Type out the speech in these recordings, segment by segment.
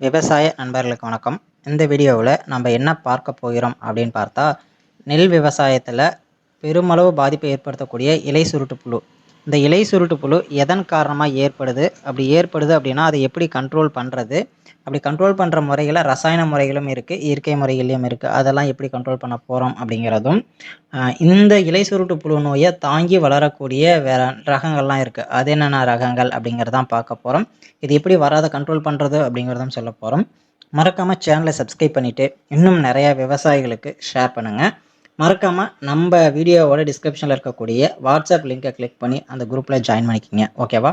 விவசாய நண்பர்களுக்கு வணக்கம். இந்த வீடியோவில் நம்ம என்ன பார்க்க போகிறோம் அப்படின்னு பார்த்தா நெல் விவசாயத்தில் பெருமளவு பாதிப்பை ஏற்படுத்தக்கூடிய இலை சுருட்டு புழு. இந்த இலை சுருட்டு புழு எதன் காரணமாக ஏற்படுது? அப்படி ஏற்படுது அப்படின்னா அதை எப்படி கண்ட்ரோல் பண்ணுறது அப்படி கண்ட்ரோல் பண்ணுற முறைகளில் ரசாயன முறைகளும் இருக்குது இயற்கை முறைகளையும் இருக்குது அதெல்லாம் எப்படி கண்ட்ரோல் பண்ண போகிறோம் அப்படிங்கிறதும் இந்த இலை சுருட்டு புழு நோயை தாங்கி வளரக்கூடிய வேற ரகங்கள்லாம் இருக்குது அது என்னென்ன ரகங்கள் அப்படிங்கிறதான் பார்க்க போகிறோம் இது எப்படி வராத கண்ட்ரோல் பண்ணுறது அப்படிங்கிறதும் சொல்ல போகிறோம் மறக்காமல் சேனலை சப்ஸ்கிரைப் பண்ணிவிட்டு இன்னும் நிறையா விவசாயிகளுக்கு ஷேர் பண்ணுங்கள் மறக்காமல் நம்ம வீடியோவோட டிஸ்கிரிப்ஷனில் இருக்கக்கூடிய வாட்ஸ்அப் லிங்கை கிளிக் பண்ணி அந்த குரூப்பில் ஜாயின் பண்ணிக்கிங்க. ஓகேவா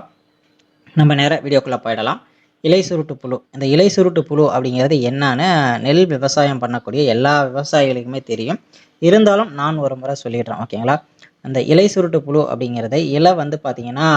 நம்ம நேராக வீடியோக்குள்ளே போயிடலாம். இலை சுருட்டு புழு. இந்த இலை சுருட்டு புழு அப்படிங்கிறது என்னன்னு நெல் விவசாயம் பண்ணக்கூடிய எல்லா விவசாயிகளுக்குமே தெரியும். இருந்தாலும் நான் ஒரு முறை சொல்லிடுறேன். ஓகேங்களா அந்த இலை சுருட்டு புழு அப்படிங்கிறது இலை வந்து பார்த்திங்கன்னா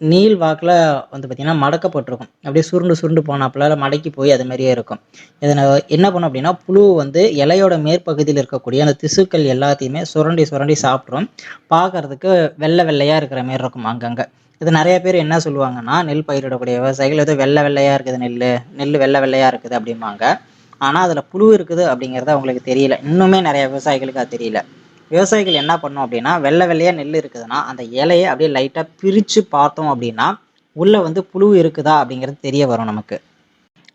நீள் வாக்கில் வந்து பார்த்திங்கன்னா மடக்கப்பட்டிருக்கும். அப்படியே சுருண்டு சுருண்டு போனாப்புல மடக்கி போய் அது மாதிரியே இருக்கும். இதை என்ன பண்ணும் அப்படின்னா புழு வந்து இலையோட மேற்பகுதியில் இருக்கக்கூடிய அந்த திசுக்கள் எல்லாத்தையுமே சுரண்டி சுரண்டி சாப்பிட்ரும் பார்க்கறதுக்கு வெள்ளை வெள்ளையாக இருக்கிற மாதிரி இருக்கும் அங்கங்கே. இது நிறைய பேர் என்ன சொல்லுவாங்கன்னா நெல் பயிரிடக்கூடிய விவசாயிகள் ஏதோ வெள்ளை வெள்ளையாக இருக்குது நெல் நெல் வெள்ளை வெள்ளையாக இருக்குது அப்படிம்பாங்க. ஆனால் அதில் புழு இருக்குது அப்படிங்கிறது அவங்களுக்கு தெரியல. இன்னுமே நிறைய விவசாயிகளுக்கு அது தெரியல. விவசாயிகள் என்ன பண்ணோம் அப்படின்னா வெள்ளை வெள்ளையாக நெல் இருக்குதுன்னா அந்த இலையை அப்படியே லைட்டாக பிரித்து பார்த்தோம் அப்படின்னா உள்ளே வந்து புழு இருக்குதா அப்படிங்கிறது தெரிய வரும் நமக்கு.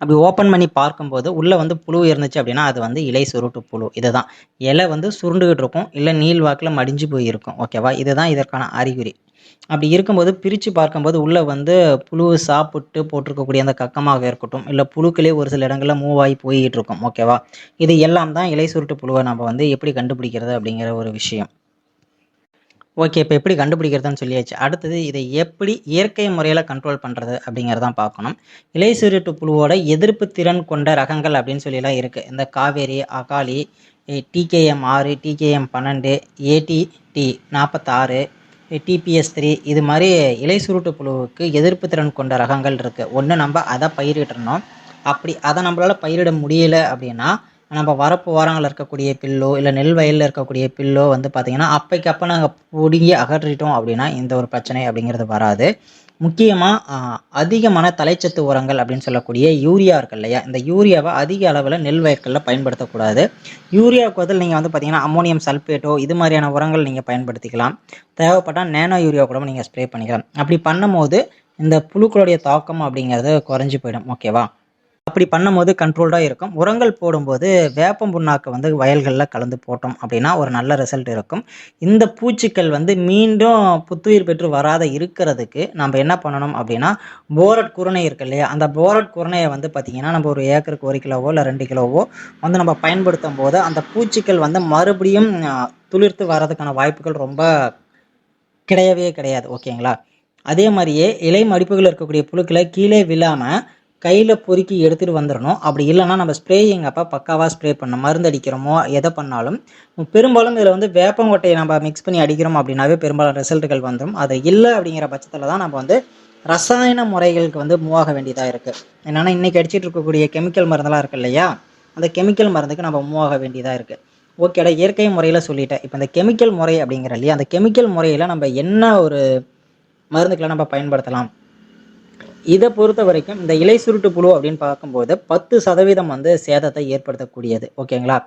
அப்படி ஓப்பன் பண்ணி பார்க்கும்போது உள்ளே வந்து புழு இருந்துச்சு அப்படின்னா அது வந்து இலை சுருட்டு புழு. இதுதான். இலை வந்து சுருண்டுகிட்டு இருக்கும். இல்லை நீள் வாக்கில் மடிஞ்சு போயிருக்கும். ஓகேவா இதுதான் இதற்கான அறிகுறி. அப்படி இருக்கும்போது பிரித்து பார்க்கும்போது உள்ளே வந்து புழு சாப்பிட்டு போட்டிருக்கக்கூடிய அந்த கக்கமாக இருக்கட்டும் இல்லை புழுக்களே ஒரு சில இடங்களில் மூவ் ஆகி போயிட்டு இருக்கும். ஓகேவா இது எல்லாம் தான் இலை சுருட்டு புழுவை நம்ம வந்து எப்படி கண்டுபிடிக்கிறது அப்படிங்கிற ஒரு விஷயம். ஓகே இப்போ எப்படி கண்டுபிடிக்கிறதுன்னு சொல்லியாச்சு. அடுத்தது இதை எப்படி இயற்கை முறையில் கண்ட்ரோல் பண்ணுறது அப்படிங்கிறதான் பார்க்கணும். இலை சுருட்டு புழுவோட எதிர்ப்பு திறன் கொண்ட ரகங்கள் அப்படின்னு சொல்லிலாம் இருக்குது இந்த காவேரி அகாலி டிகேஎம் ஆறு டிகேஎம் பன்னெண்டு ஏடிடி நாற்பத்தாறு டிபிஎஸ் த்ரீ இது மாதிரி இலை சுருட்டு புழுவுக்கு எதிர்ப்பு திறன் கொண்ட ரகங்கள் இருக்குது ஒன்று நம்ம அதை பயிரிடணும். அப்படி அதை நம்மளால் பயிரிட முடியல அப்படின்னா நம்ம வரப்பு ஓரங்களில் இருக்கக்கூடிய பில்லோ இல்லை நெல் வயலில் இருக்கக்கூடிய பில்லோ வந்து பார்த்திங்கன்னா அப்பைக்கு அப்போ நாங்கள் பிடுங்கி அகற்றிட்டோம் அப்படின்னா இந்த ஒரு பிரச்சனை அப்படிங்கிறது வராது. முக்கியமாக அதிகமான தலைச்சத்து உரங்கள் அப்படின்னு சொல்லக்கூடிய யூரியா இருக்கு இல்லையா? இந்த யூரியாவை அதிக அளவில் நெல் வயல்களில் பயன்படுத்தக்கூடாது. யூரியாவுக்கு பதில் நீங்கள் வந்து பார்த்தீங்கன்னா அம்மோனியம் சல்ஃபேட்டோ இது மாதிரியான உரங்கள் நீங்கள் பயன்படுத்திக்கலாம். தேவைப்பட்டால் நேனோ யூரியா கூட நீங்கள் ஸ்ப்ரே பண்ணிக்கலாம். அப்படி பண்ணும்போது இந்த புழுக்களுடைய தாக்கம் அப்படிங்கிறது குறைஞ்சி போயிடும். ஓகேவா? அப்படி பண்ணும்போது கண்ட்ரோல்டாக இருக்கும். உரங்கள் போடும்போது வேப்பம் புண்ணாக்கு வந்து வயல்களில் கலந்து போட்டோம் அப்படின்னா ஒரு நல்ல ரிசல்ட் இருக்கும். இந்த பூச்சிக்கள் வந்து மீண்டும் புத்துயிர் பெற்று வராத இருக்கிறதுக்கு நம்ம என்ன பண்ணணும் அப்படின்னா போரட் குருணை இருக்கு இல்லையா? அந்த போரட் குருணையை வந்து பார்த்திங்கன்னா நம்ம ஒரு ஏக்கருக்கு ஒரு கிலோவோ இல்லை ரெண்டு கிலோவோ வந்து நம்ம பயன்படுத்தும் போது அந்த பூச்சிக்கள் வந்து மறுபடியும் துளிர்த்து வர்றதுக்கான வாய்ப்புகள் ரொம்ப கிடையவே கிடையாது. ஓகேங்களா? அதே மாதிரியே இலை மடிப்புகள் இருக்கக்கூடிய புழுக்களை கீழே விழாமல் கையில் பொறுக்கி எடுத்துகிட்டு வந்துடணும். அப்படி இல்லைன்னா நம்ம ஸ்ப்ரேயிங் அப்போ பக்காவாக ஸ்ப்ரே பண்ணணும் மருந்து அடிக்கிறோமோ எதை பண்ணாலும். பெரும்பாலும் இதில் வந்து வேப்பங்கொட்டையை நம்ம மிக்ஸ் பண்ணி அடிக்கிறோம் அப்படின்னாவே பெரும்பாலும் ரிசல்ட்டுகள் வந்துடும் அது இல்லை அப்படிங்கிற பட்சத்தில் தான் நம்ம வந்து ரசாயன முறைகளுக்கு வந்து மூவாக வேண்டியதாக இருக்குது என்னென்னா இன்றைக்கி அடிச்சிட்டு இருக்கக்கூடிய கெமிக்கல் மருந்தெல்லாம் இருக்குது இல்லையா? அந்த கெமிக்கல் மருந்துக்கு நம்ம மூவாக வேண்டியதாக இருக்குது ஓகேடா இயற்கை முறையில் சொல்லிட்டேன். இப்போ இந்த கெமிக்கல் முறை அப்படிங்கிற இல்லையா? அந்த கெமிக்கல் முறையில் நம்ம என்ன ஒரு மருந்துக்களை நம்ம பயன்படுத்தலாம்? இதை பொறுத்த வரைக்கும் இந்த இலை சுருட்டு புழு அப்படின்னு பார்க்கும்போது பத்து சதவீதம் வந்து சேதத்தை ஏற்படுத்தக்கூடியது. ஓகேங்களா?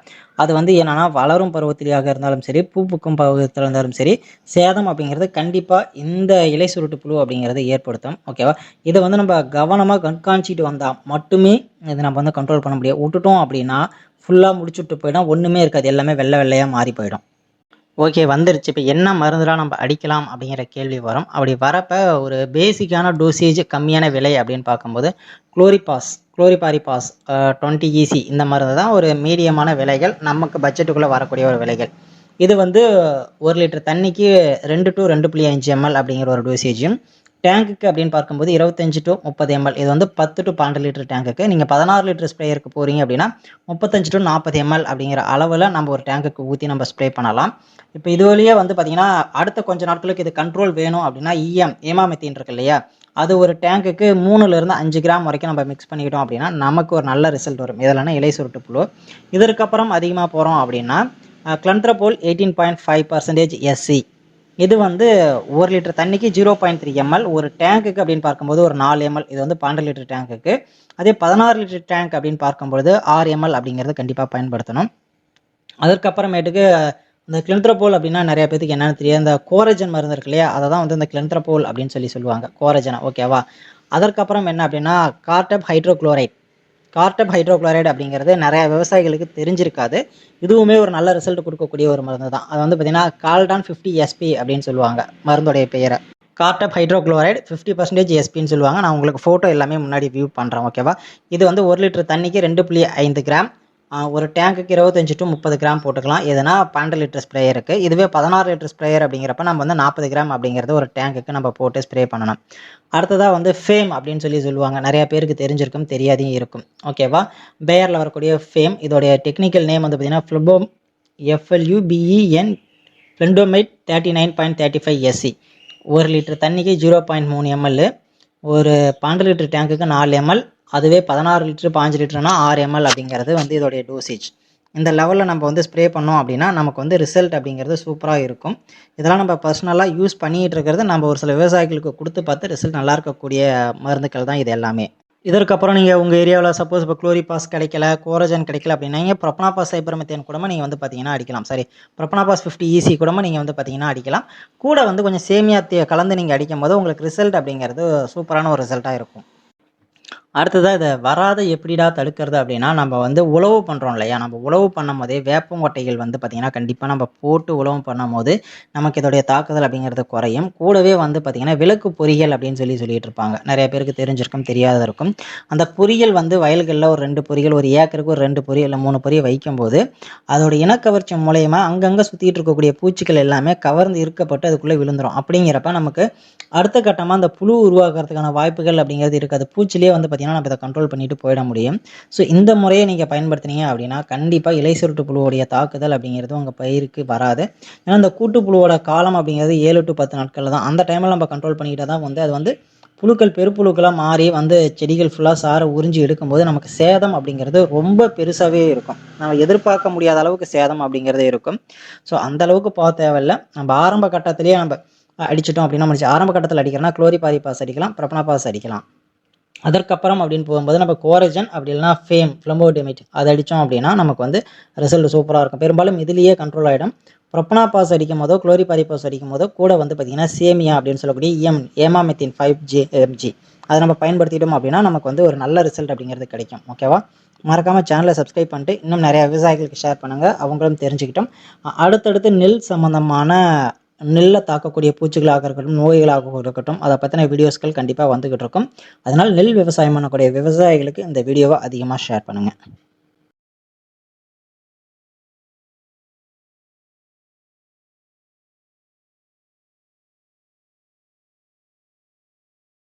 அது வந்து என்னன்னா வளரும் பருவத்திலேயாக இருந்தாலும் சரி பூ பூக்கும் பருவத்தில் இருந்தாலும் சரி சேதம் அப்படிங்கிறது கண்டிப்பாக இந்த இலை சுருட்டு புழு அப்படிங்கிறது ஏற்படுத்தும். ஓகேவா? இதை வந்து நம்ம கவனமாக கண்காணிச்சிட்டு வந்தால் மட்டுமே இதை நம்ம வந்து கண்ட்ரோல் பண்ண முடியும் விட்டுட்டோம் அப்படின்னா ஃபுல்லாக முடிச்சுட்டு போயிடும் ஒன்றுமே இருக்காது. எல்லாமே வெள்ளை வெள்ளையாக மாறி போயிடும். ஓகே வந்துருச்சு. இப்போ என்ன மருந்துலாம் நம்ம அடிக்கலாம் அப்படிங்கிற கேள்வி வரும். அப்படி வரப்போ ஒரு பேசிக்கான டோசேஜ் கம்மியான விலை அப்படின்னு பார்க்கும்போது குளோரிபாஸ் குளோரிபாரிபாஸ் டுவெண்ட்டி இசி இந்த மருந்து தான் ஒரு மீடியமான விலைகள் நமக்கு பட்ஜெட்டுக்குள்ளே வரக்கூடிய ஒரு விலைகள். இது வந்து ஒரு லிட்டர் தண்ணிக்கு ரெண்டு டு ரெண்டு புள்ளி அஞ்சு எம்எல் அப்படிங்கிற ஒரு டோசேஜும் டேங்குக்கு அப்படின்னு பார்க்கும்போது இருபத்தஞ்சு டு முப்பது எம்எல் இது வந்து பத்து டு பன்னெண்டு லிட்டர் டேங்குக்கு நீங்கள் பதினாறு லிட்டர் ஸ்ப்ரேயருக்கு போகிறீங்க அப்படின்னா முப்பத்தஞ்சு டு நாற்பது எம்எல் அப்படிங்கிற அளவில் நம்ம ஒரு டேங்குக்கு ஊற்றி நம்ம ஸ்ப்ரே பண்ணலாம். இப்போ இது வழியே வந்து பார்த்திங்கன்னா அடுத்த கொஞ்ச நாட்களுக்கு இது கண்ட்ரோல் வேணும் அப்படின்னா இஎம் ஏமாமெத்தின் இருக்கு இல்லையா? அது ஒரு டேங்குக்கு மூணுலேருந்து அஞ்சு கிராம் வரைக்கும் நம்ம மிக்ஸ் பண்ணிக்கிட்டோம் அப்படின்னா நமக்கு ஒரு நல்ல ரிசல்ட் வரும். இதெல்லாம் இலை சுருட்டு புழு? இதற்கப்புறம் அதிகமாக போகிறோம் அப்படின்னா கிளண்ட்ரபோல் eighteen point five percentage SC இது வந்து ஒரு லிட்டர் தண்ணிக்கு ஜீரோ பாயிண்ட் த்ரீ எம்எல் ஒரு டேங்க்குக்கு அப்படின்னு பார்க்கும்போது ஒரு நாலு எம்எல் இது வந்து பன்னெண்டு லிட்டர் டேங்க்குக்கு அதே பதினாறு லிட்டர் டேங்க் அப்படின்னு பார்க்கும்பொழுது ஆறு எம்எல் அப்படிங்கிறது கண்டிப்பாக பயன்படுத்தணும். அதற்கப்புறமேட்டுக்கு இந்த கிளின்த்ரபோல் அப்படின்னா நிறைய பேத்துக்கு என்னென்னு தெரியாது. இந்த கோரஜன் மருந்து இருக்கு இல்லையா? அதை தான் வந்து இந்த கிளின்த்ரபோல் அப்படின்னு சொல்லி சொல்லுவாங்க. கோரஜனை ஓகேவா அதற்கப்புறம் என்ன அப்படின்னா கார்டப் ஹைட்ரோக்ளோரைட் கார்டப் ஹைட்ரோக்ளோரைடு அப்படிங்கிறது நிறைய விவசாயிகளுக்கு தெரிஞ்சிருக்காது. இதுவுமே ஒரு நல்ல ரிசல்ட் கொடுக்கக்கூடிய ஒரு மருந்து தான். அது வந்து பார்த்தீங்கன்னா கால்டான் ஃபிஃப்டி எஸ்பி அப்படின்னு சொல்லுவாங்க மருந்துடைய பெயரை. கார்டப் ஹைட்ரோக்ளோரைடு ஃபிஃப்டி பர்சன்டேஜ் எஸ்பின்னு சொல்லுவாங்க. நான் உங்களுக்கு ஃபோட்டோ எல்லாமே முன்னாடி வியூ பண்ணுறேன் ஓகேவா இது வந்து ஒரு லிட்டர் தண்ணிக்கு ரெண்டு புள்ளி ஐந்து கிராம். ஒரு டேங்குக்கு இருபத்தஞ்சி டு முப்பது கிராம் போட்டுக்கலாம். எதுனா பன்னெண்டு லிட்டர் ஸ்ப்ரேயருக்கு இதுவே பதினாறு லிட்டர் ஸ்ப்ரேயர் அப்படிங்கிறப்ப நம்ம வந்து நாற்பது கிராம் அப்படிங்கிறது ஒரு டேங்குக்கு நம்ம போட்டு ஸ்ப்ரே பண்ணணும். அடுத்ததாக வந்து ஃபேம் அப்படின்னு சொல்லி சொல்லுவாங்க. நிறைய பேருக்கு தெரிஞ்சிருக்கும் தெரியாதையும் இருக்கும். ஓகேவா பேயரில் வரக்கூடிய ஃபேம் இதோடைய டெக்னிக்கல் நேம் வந்து பார்த்தீங்கன்னா ஃப்ளபோம் F L U B E N ஃப்ளெண்டோமைட் thirty nine point thirty five SC ஒரு லிட்டர் தண்ணிக்கு ஜீரோ பாயிண்ட் மூணு எம்எல் ஒரு பன்னெண்டு லிட்டர் டேங்குக்கு நாலு எம்எல் அதுவே பதினாறு லிட்டரு பாஞ்சு லிட்டர்னா ஆறு எம்எல் அப்படிங்கிறது வந்து இதோடைய டோசேஜ் இந்த லெவலில் நம்ம வந்து ஸ்ப்ரே பண்ணோம் அப்படின்னா நமக்கு வந்து ரிசல்ட் அப்படிங்கிறது சூப்பராக இருக்கும். இதெல்லாம் நம்ம பர்சனலாக யூஸ் பண்ணிகிட்டு இருக்கிறது நம்ம ஒரு சில விவசாயிகளுக்கு கொடுத்து பார்த்து ரிசல்ட் நல்லா இருக்கக்கூடிய மருந்துக்கள் தான் இது எல்லாமே. இதற்கப்புறம் நீங்கள் உங்கள் ஏரியாவில் சப்போஸ் இப்போ குளோரிபாஸ் கிடைக்கல கோரஜன் கிடைக்கல அப்படின்னா நீங்கள் ப்ரொப்பனாபாஸ் சைபர்மெத்தேன் கூட நீங்கள் வந்து பார்த்தீங்கன்னா அடிக்கலாம். சரி ப்ரொப்பனாபாஸ் ஃபிஃப்டி ஈசி கூட நீங்கள் வந்து பார்த்தீங்கன்னா அடிக்கலாம். கூட வந்து கொஞ்சம் சேமியா கலந்து நீங்கள் அடிக்கும் போது உங்களுக்கு ரிசல்ட் அப்படிங்கிறது சூப்பரான ஒரு ரிசல்ட்டாக இருக்கும். அடுத்ததாக இதை வராத எப்படிடா தடுக்கிறது அப்படின்னா நம்ம வந்து உழவு பண்ணுறோம் இல்லையா? நம்ம உழவு பண்ணும் போதே வேப்பங்கொட்டைகள் வந்து பார்த்திங்கன்னா கண்டிப்பாக நம்ம போட்டு உழவு பண்ணும் போது நமக்கு இதோடைய தாக்குதல் அப்படிங்கிறது குறையும். கூடவே வந்து பார்த்திங்கன்னா விளக்கு பொரியல் அப்படின்னு சொல்லி சொல்லிட்டு இருப்பாங்க. நிறைய பேருக்கு தெரிஞ்சிருக்கும் தெரியாத இருக்கும். அந்த பொரியல் வந்து வயல்களில் ஒரு ரெண்டு பொரியல் ஒரு ஏக்கருக்கு ஒரு ரெண்டு பொரியல் இல்லை மூணு பொரியல் வைக்கும்போது அதோட இனக்கவர்ச்சி மூலயமா அங்கங்கே சுற்றிட்டு இருக்கக்கூடிய பூச்சிகள் எல்லாமே கவர்ந்து இருக்கப்பட்டு அதுக்குள்ளே விழுந்துடும் அப்படிங்கிறப்ப நமக்கு அடுத்த கட்டமாக அந்த புழு உருவாக்குறதுக்கான வாய்ப்புகள் அப்படிங்கிறது இருக்காது பூச்சிலே வந்து பார்த்திங்கன்னா நம்ம இதை கண்ட்ரோல் பண்ணிட்டு போயிட முடியும். ஸோ இந்த முறையை நீங்கள் பயன்படுத்துனீங்க அப்படின்னா கண்டிப்பாக இலை சுருட்டு புழுவோடைய தாக்குதல் அப்படிங்கிறது உங்கள் பயிருக்கு வராது. ஏன்னா இந்த கூட்டுப்புழுவோட காலம் அப்படிங்கிறது ஏழு டு பத்து நாட்களில் தான். அந்த டைமில் நம்ம கண்ட்ரோல் பண்ணிக்கிட்டால் தான் வந்து அது வந்து புழுக்கள் பெருப்புழுக்களாக மாறி வந்து செடிகள் ஃபுல்லாக சாரை உறிஞ்சி எடுக்கும்போது நமக்கு சேதம் அப்படிங்கிறது ரொம்ப பெருசாகவே இருக்கும். நம்ம எதிர்பார்க்க முடியாத அளவுக்கு சேதம் அப்படிங்கிறதே இருக்கும். ஸோ அந்த அளவுக்கு போக தேவையில்ல. நம்ம ஆரம்ப கட்டத்திலேயே நம்ம அடிச்சிட்டோம் அப்படின்னா முடிச்சு ஆரம்ப கட்டத்தில் அடிக்கிறோம்னா குளோரி பாரி பாஸ் அடிக்கலாம் பிரபனா பாஸ் அடிக்கலாம். அதற்கப்புறம் அப்படின்னு போகும்போது நம்ம கோரஜன் அப்படி இல்லைனா ஃபேம் ஃப்ளம்போடெமிட் அதை அடித்தோம் அப்படின்னா நமக்கு வந்து ரிசல்ட் சூப்பராக இருக்கும். பெரும்பாலும் இதுலேயே கண்ட்ரோல் ஆகிடும் ப்ரொப்பனா பாஸ் அடிக்கும் போதோ குளோரி பாரி பாஸ் அடிக்கும் போதோ கூட வந்து பார்த்திங்கன்னா சேமியா அப்படின்னு சொல்லக்கூடிய எம் ஏமாமெத்தின் ஃபைவ் ஜி எம்ஜி அதை நம்ம பயன்படுத்திட்டோம் அப்படின்னா நமக்கு வந்து ஒரு நல்ல ரிசல்ட் அப்படிங்கிறது கிடைக்கும். ஓகேவா மறக்காமல் சேனலை சப்ஸ்கிரைப் பண்ணிட்டு இன்னும் நிறைய விவசாயிகளுக்கு ஷேர் பண்ணுங்கள் அவங்களும் தெரிஞ்சுக்கிட்டோம். அடுத்தடுத்து நெல் சம்மந்தமான நெல்லை தாக்கக்கூடிய பூச்சிகளாக இருக்கட்டும் நோய்களாக இருக்கட்டும் அதை பற்றின வீடியோஸ்கள் கண்டிப்பாக வந்துக்கிட்டு இருக்கும். அதனால் நெல் விவசாயம் பண்ணக்கூடிய விவசாயிகளுக்கு இந்த வீடியோவை அதிகமாக ஷேர் பண்ணுங்கள்